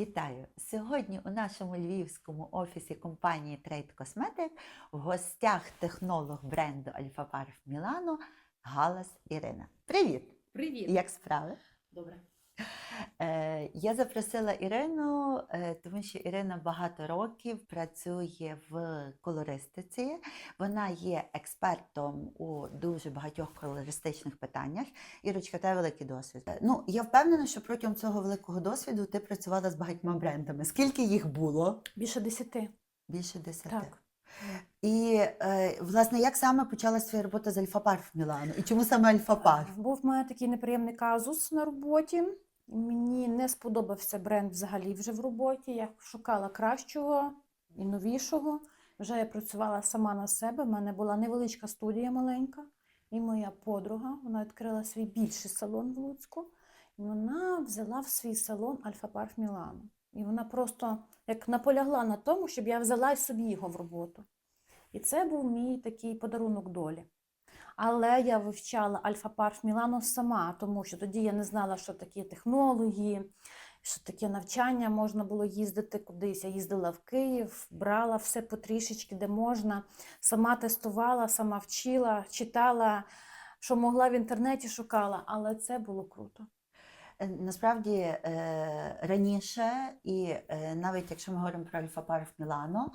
Вітаю! Сьогодні у нашому львівському офісі компанії Trade Cosmetic в гостях технолог бренду Альфа Парф Мілано Галас Ірина. Привіт! Привіт. Як справи? Добре. Е, я запросила Ірину, е, тому що Ірина багато років працює в колористиці. Вона є експертом у дуже багатьох колористичних питаннях. Ірочка, тебе великий досвід. Е, Ну, я впевнена, що протягом цього великого досвіду ти працювала з багатьма брендами. Скільки їх було? Більше десяти. Більше десяти. Так. І власне, як саме почалась твоя робота з Альфа-Парф в Мілану? І чому саме Альфа-Парф? Був в мене такий неприємний казус на роботі. Мені не сподобався бренд взагалі вже в роботі. Я шукала кращого і новішого. Вже я працювала сама на себе. У мене була невеличка студія маленька. І моя подруга, вона відкрила свій більший салон в Луцьку. І вона взяла в свій салон Альфа Парф Мілану. І вона просто як наполягла на тому, щоб я взяла собі його в роботу. І це був мій такий подарунок долі. Але я вивчала Альфа Парф Мілано сама, тому що тоді я не знала, що такі технології, що таке навчання, можна було їздити кудись. Я їздила в Київ, брала все потрішечки, де можна, сама тестувала, сама вчила, читала, що могла в інтернеті шукала, але це було круто. Е, Насправді е, раніше, і е, навіть якщо ми говоримо про Альфа Парф Мілано,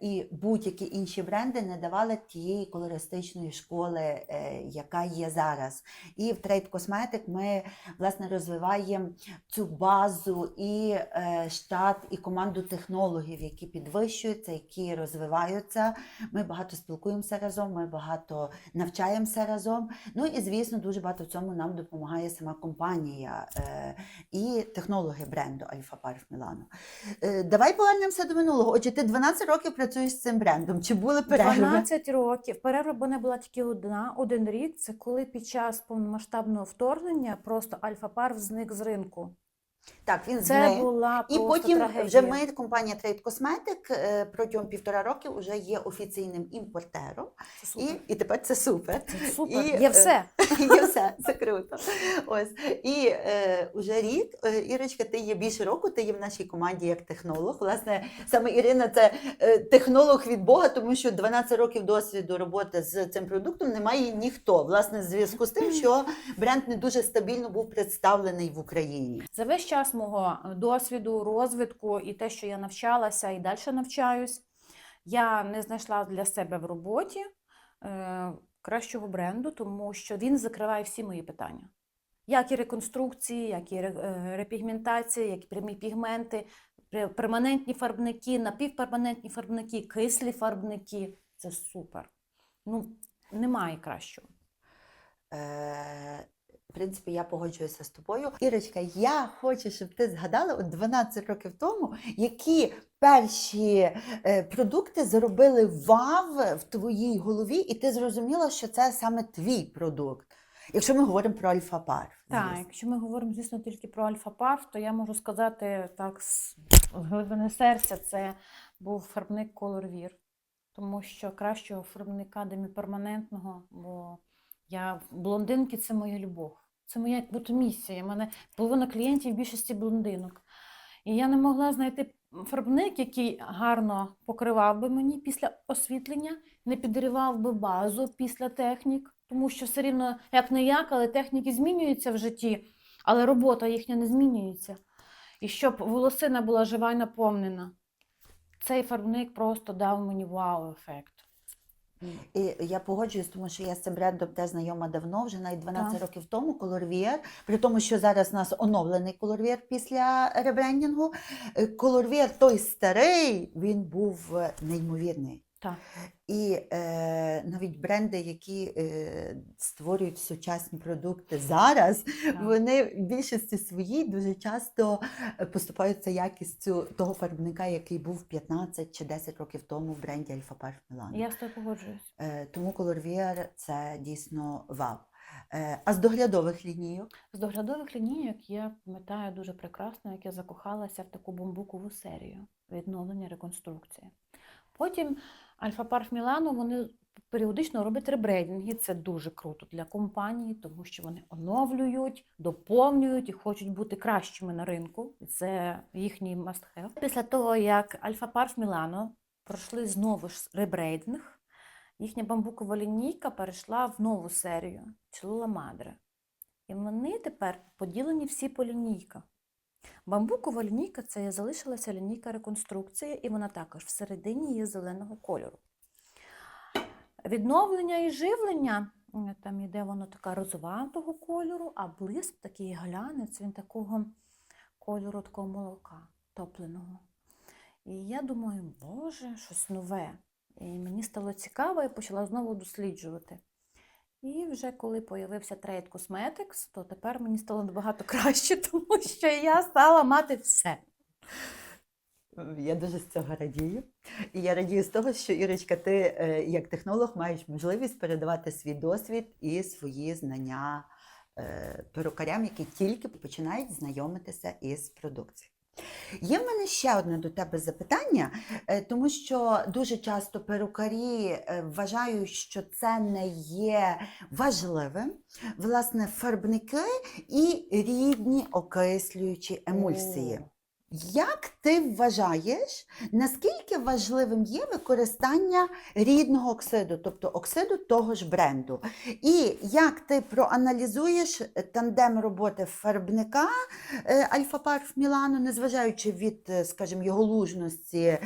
і будь-які інші бренди не давали тієї колористичної школи, яка є зараз. І в Trade Cosmetic ми власне розвиваємо цю базу і штат, і команду технологів, які підвищуються, які розвиваються. Ми багато спілкуємося разом, ми багато навчаємося разом. Ну і звісно, дуже багато в цьому нам допомагає сама компанія е, і технологи бренду Альфа Парф Мілано. Е, давай повернемося до минулого. Отже, ти 12 років працюєш з цим брендом. Чи були перерви? 12 років. Перерва не була тільки одна, один рік. Це коли під час повномасштабного вторгнення просто Альфа Парф зник з ринку. Так, він Це зник. була І просто потім трагедія. вже ми, компанія Trade Cosmetic, е, протягом півтора років вже є офіційним імпортером. Це І, супер. і тепер це супер. Це супер. і, Є е, все. Є все, це круто. Ось. І е, уже рік, е, Ірочка, ти є більше року, ти є в нашій команді як технолог. Власне, саме Ірина це е, технолог від Бога, тому що 12 років досвіду роботи з цим продуктом немає ніхто. Власне, в зв'язку з тим, що бренд не дуже стабільно був представлений в Україні. За весь час мого е, досвіду, розвитку і те, що я навчалася і далі навчаюсь, я не знайшла для себе в роботі е, кращого бренду, тому що він закриває всі мої питання. Як і реконструкції, як і е, репігментація, як і прямі пігменти, перманентні фарбники, напівперманентні фарбники, кислі фарбники. Це супер. Ну, немає кращого. В принципі, я погоджуюся з тобою. Ірочка, я хочу, щоб ти згадала от 12 років тому, які перші е, продукти зробили вав в твоїй голові, і ти зрозуміла, що це саме твій продукт. Якщо ми говоримо про Альфа Парф. Так, якщо ми говоримо, звісно, тільки про Альфа Парф, то я можу сказати так з глибини серця, це був фарбник Color Wear. Тому що кращого фарбника деміперманентного, бо я блондинки це моя любов. Це моя як будто місія. У мене половина клієнтів в більшості блондинок. І я не могла знайти фарбник, який гарно покривав би мені після освітлення, не підривав би базу після технік, тому що все рівно як не як, але техніки змінюються в житті, але робота їхня не змінюється. І щоб волосина була жива і наповнена. Цей фарбник просто дав мені вау-ефект. І я погоджуюсь, тому що я з цим брендом теж знайома давно, вже навіть 12 Так. років тому колорвір, при тому, що зараз у нас оновлений колорвір після ребрендінгу. Колорвір той старий, він був е, неймовірний. Так. І е, навіть бренди, які е, створюють сучасні продукти зараз, Так. вони в більшості своїй дуже часто е, поступаються якістю того фарбника, який був 15 чи 10 років тому в бренді Альфа Парф Мілан. Я з тобою погоджуюсь. Е, Тому Colorwear – це дійсно вау. Е, А з доглядових лінійок? З доглядових лінійок я пам'ятаю дуже прекрасно, як я закохалася в таку бамбукову серію відновлення реконструкції. Потім Альфа Парф Мілано вони періодично роблять ребрейдинги. Це дуже круто для компанії, тому що вони оновлюють, доповнюють і хочуть бути кращими на ринку. Це їхній must have. Після того, як Альфа Парф Мілано пройшли знову ж ребрейдинг, їхня бамбукова лінійка перейшла в нову серію Чилула Мадре. І вони тепер поділені всі по лінійках. Бамбукова лінійка це залишилася лінійка реконструкції, і вона також всередині є зеленого кольору. Відновлення і живлення, там іде воно така розоватого кольору, а блиск такий глянець, він такого кольору такого молока топленого. І я думаю, боже, щось нове. І мені стало цікаво, і почала знову досліджувати. І вже коли появився Trade Cosmetics, то тепер мені стало набагато краще, тому що я стала мати все. Я дуже з цього радію. І я радію з того, що Ірочка, ти е, як технолог маєш можливість передавати свій досвід і свої знання е, перукарям, які тільки починають знайомитися із продукцією. Є в мене ще одне до тебе запитання, е, тому що дуже часто перукарі е, вважають, що це не є важливим. Власне, фарбники і рідні окислюючі емульсії. Як ти вважаєш, наскільки важливим є використання рідного оксиду, тобто оксиду того ж бренду? І як ти проаналізуєш тандем роботи фарбника е, Альфа Парф Мілано, незважаючи від, е, скажімо, його лужності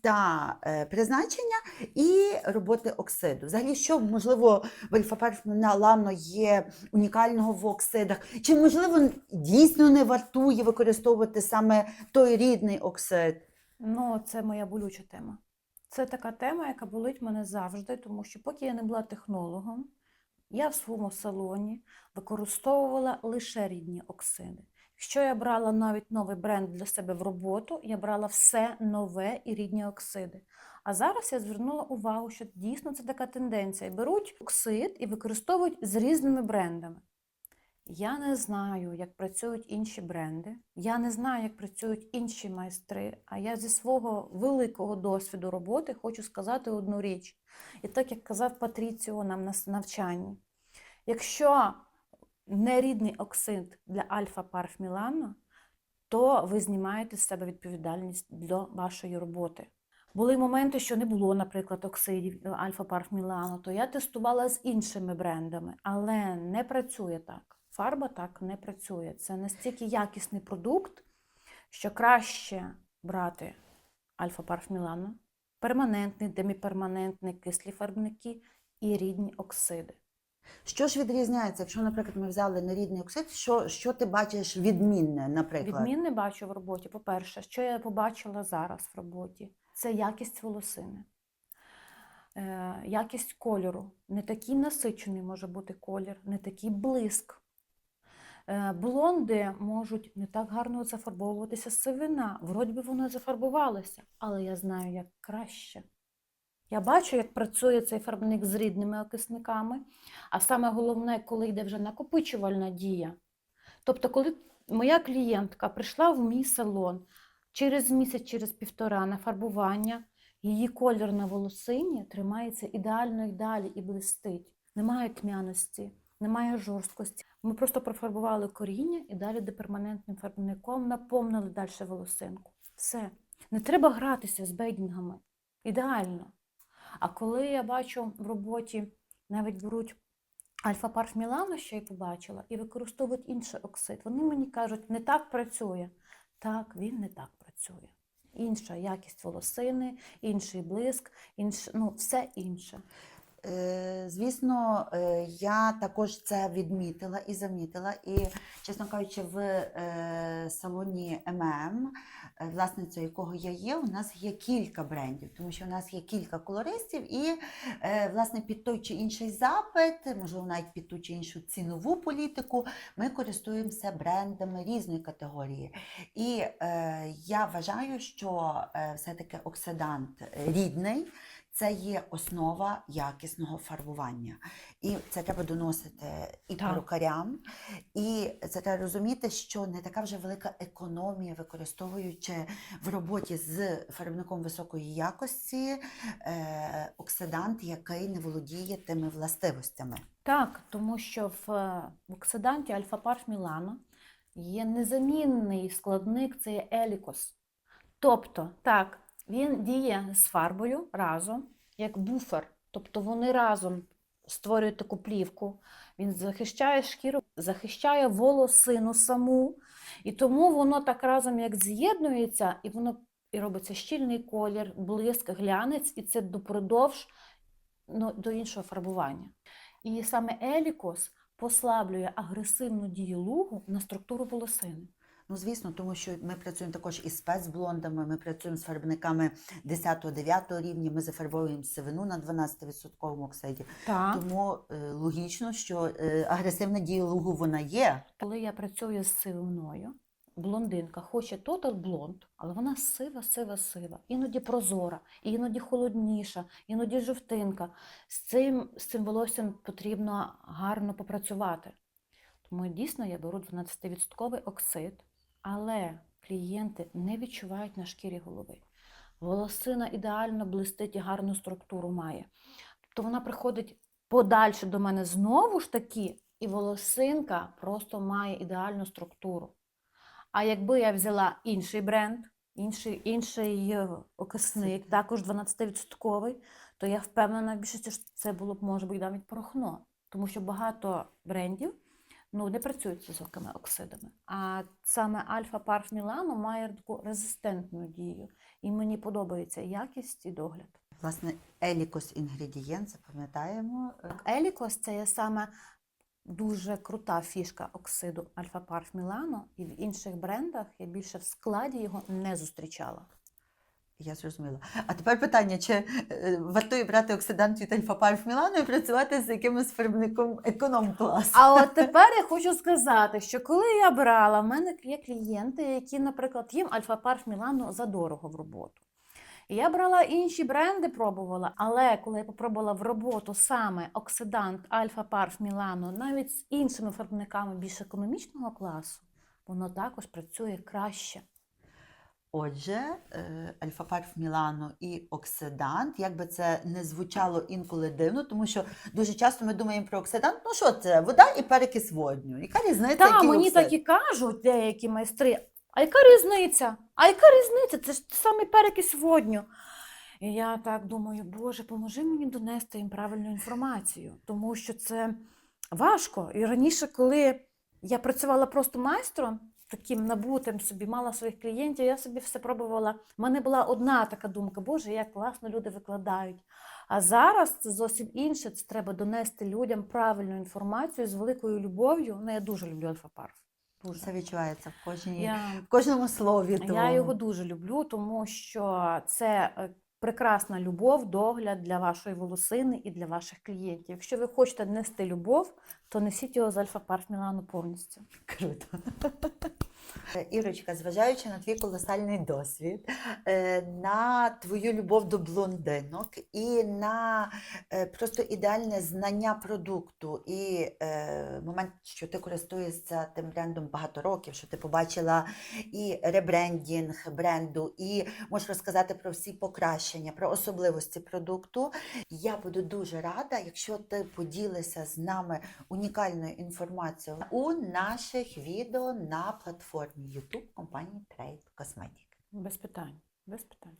та е, призначення, і роботи оксиду? Взагалі, що можливо в Альфа Парф Мілано є унікального в оксидах? Чи можливо дійсно не вартує використовувати саме той рідний оксид? Ну, це моя болюча тема. Це така тема, яка болить мене завжди, тому що поки я не була технологом, я в своєму салоні використовувала лише рідні оксиди. Якщо я брала навіть новий бренд для себе в роботу, я брала все нове і рідні оксиди. А зараз я звернула увагу, що дійсно це така тенденція. Беруть оксид і використовують з різними брендами. Я не знаю, як працюють інші бренди. Я не знаю, як працюють інші майстри. А я зі свого великого досвіду роботи хочу сказати одну річ. І так як казав Патріціо нам на навчанні, якщо нерідний оксид для Альфа Парф Мілано, то ви знімаєте з себе відповідальність для вашої роботи. Були моменти, що не було, наприклад, оксидів Альфа Парф Мілано, то я тестувала з іншими брендами, але не працює так. Фарба так не працює. Це настільки якісний продукт, що краще брати Альфа Парф Мілано, перманентний, деміперманентний, кислі фарбники і рідні оксиди. Що ж відрізняється, якщо, наприклад, ми взяли нерідний оксид, що, що ти бачиш відмінне, наприклад? Відмін не бачу в роботі. По-перше, що я побачила зараз в роботі, це якість волосини, е, якість кольору. Не такий насичений може бути колір, не такий блиск. Е, Блонди можуть не так гарно зафарбовуватися сивина. Вроді би воно зафарбувалося, але я знаю, як краще. Я бачу, як працює цей фарбник з рідними окисниками, а саме головне, коли йде вже накопичувальна дія. Тобто, коли моя клієнтка прийшла в мій салон через місяць, через півтора на фарбування, її колір на волосині тримається ідеально і далі і блистить. Немає тьмяності, немає жорсткості. Ми просто профарбували коріння і далі деперманентним фарбником наповнили далі волосинку. Все. Не треба гратися з бейдінгами. Ідеально. А коли я бачу в роботі, навіть беруть Альфа Парф Мілано, що я побачила, і використовують інший оксид, вони мені кажуть, не так працює. Так, він не так працює. Інша якість волосини, інший блиск, інш... ну, все інше. Е, Звісно, е, я також це відмітила і замітила. І, чесно кажучи, в е, салоні ММ, власницею якого я є, у нас є кілька брендів, тому що у нас є кілька колористів, і власне під той чи інший запит, можливо, навіть під ту чи іншу цінову політику, ми користуємося брендами різної категорії. І я вважаю, що все-таки оксидант рідний це є основа якісного фарбування. І це треба доносити і Так. перукарям, і це треба розуміти, що не така вже велика економія, використовуючи в роботі з фарбником високої якості е, оксидант, який не володіє тими властивостями. Так, тому що в е, оксиданті альфа-парф Мілано є незамінний складник це є елікос. Тобто, так, він діє з фарбою разом, як буфер. Тобто вони разом створюють таку плівку. Він захищає шкіру, захищає волосину саму. І тому воно так разом як з'єднується, і воно і робиться щільний колір, блиск, глянець, і це допродовж ну, до іншого фарбування. І саме елікос послаблює агресивну дію лугу на структуру волосини. Ну, звісно, тому що ми працюємо також із спецблондами, ми працюємо з фарбниками 10-9 рівня, ми зафарбовуємо сивину на 12% оксиді. Так. Тому е, логічно, що е, агресивна дія лугу вона є. Коли я працюю з сивиною, блондинка хоче тотал блонд, але вона сива, сива, сива, іноді прозора, іноді холодніша, іноді жовтинка. З цим, з цим волоссям потрібно гарно попрацювати. Тому дійсно я беру 12% оксид, але клієнти не відчувають на шкірі голови. Волосина ідеально блистить і гарну структуру має. Тобто вона приходить подальше до мене знову ж таки, і волосинка просто має ідеальну структуру. А якби я взяла інший бренд, інший, інший е, окисник, також 12%, то я впевнена в більшості, що це було б може бути навіть порохно. Тому що багато брендів ну, не працюють з високими оксидами. А саме Альфа Парф Мілано має таку резистентну дію. І мені подобається якість і догляд. Власне, елікос інгредієнт, запам'ятаємо. Елікос це є саме дуже крута фішка оксиду Альфа Парф Мілано, і в інших брендах я більше в складі його не зустрічала. Я зрозуміла. А тепер питання: чи е, вартує брати оксидант від Альфа-Парф Мілану і працювати з якимось фарбником економ-класу? А от тепер я хочу сказати, що коли я брала, в мене є клієнти, які, наприклад, їм Альфа Парф Мілано задорого в роботу. Я брала інші бренди, пробувала, але коли я попробувала в роботу саме оксидант Альфа Парф Мілано, навіть з іншими фарбниками більш економічного класу, воно також працює краще. Отже, е, Альфа-Парф Мілано і оксидант, як би це не звучало інколи дивно, тому що дуже часто ми думаємо про оксидант, ну що це? Вода і перекис водню. Яка різниця? Так, який мені оксид? так і кажуть деякі майстри. А яка різниця? А яка різниця? Це ж саме перекись водню. І я так думаю, Боже, поможи мені донести їм правильну інформацію, тому що це важко. І раніше, коли я працювала просто майстром, таким набутим собі, мала своїх клієнтів, я собі все пробувала. У мене була одна така думка, Боже, як класно люди викладають. А зараз це зовсім інше. Це треба донести людям правильну інформацію з великою любов'ю. Ну, я дуже люблю альфа-парф. Дуже. Це відчувається в, кожній, Я, в кожному слові. я тому. його дуже люблю, тому що це е, прекрасна любов, догляд для вашої волосини і для ваших клієнтів. Якщо ви хочете нести любов, то несіть його з альфа-парф Мілану повністю. Круто. Ірочка, зважаючи на твій колосальний досвід, е, на твою любов до блондинок і на е, просто ідеальне знання продукту, і е, момент, що ти користуєшся тим брендом багато років, що ти побачила і ребрендінг бренду, і можеш розказати про всі покращення, про особливості продукту. Я буду дуже рада, якщо ти поділишся з нами унікальною інформацією у наших відео на платформі YouTube компанії Trade Cosmetic. Без питань. Без питань.